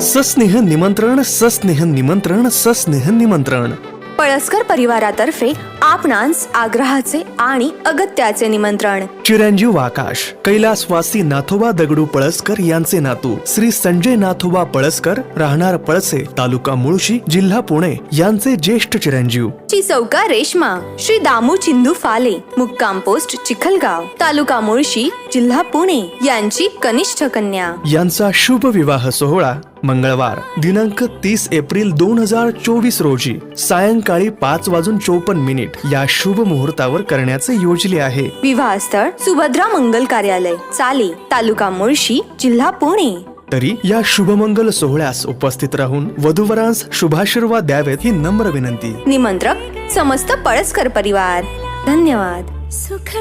सस्नेह निमंत्रण सस्नेह निमंत्रण सस्नेह निमंत्रण. पळसकर परिवारातर्फे आपणास आग्रहाचे आणि अगत्याचे निमंत्रण. चिरंजीव आकाश कैलासवासी नाथोबा दगडू पळसकर यांचे नातू श्री संजय नाथोबा पळसकर राहणार पळसे तालुका मुळशी जिल्हा पुणे यांचे ज्येष्ठ चिरंजीव. ची चौका रेश्मा श्री दामू चिंदू फाले मुक्काम पोस्ट चिखलगाव तालुका मुळशी जिल्हा पुणे यांची कनिष्ठ कन्या. यांचा शुभ विवाह सोहळा मंगळवार दिनांक तीस एप्रिल दोन हजार चोवीस रोजी सायंकाळी पाच वाजून चोपन्न मिनिट. या शुभ मुहूर्तावर करण्याचे योजले आहे. विवाह स्थळ सुभद्रा मंगल कार्यालय चाली तालुका मुळशी जिल्हा पुणे. तरी या शुभमंगल सोहळ्यास उपस्थित राहून वधूवरांस शुभाशीर्वाद द्यावेत ही नम्र विनंती. निमंत्रक समस्त पळसकर परिवार. धन्यवाद. सुख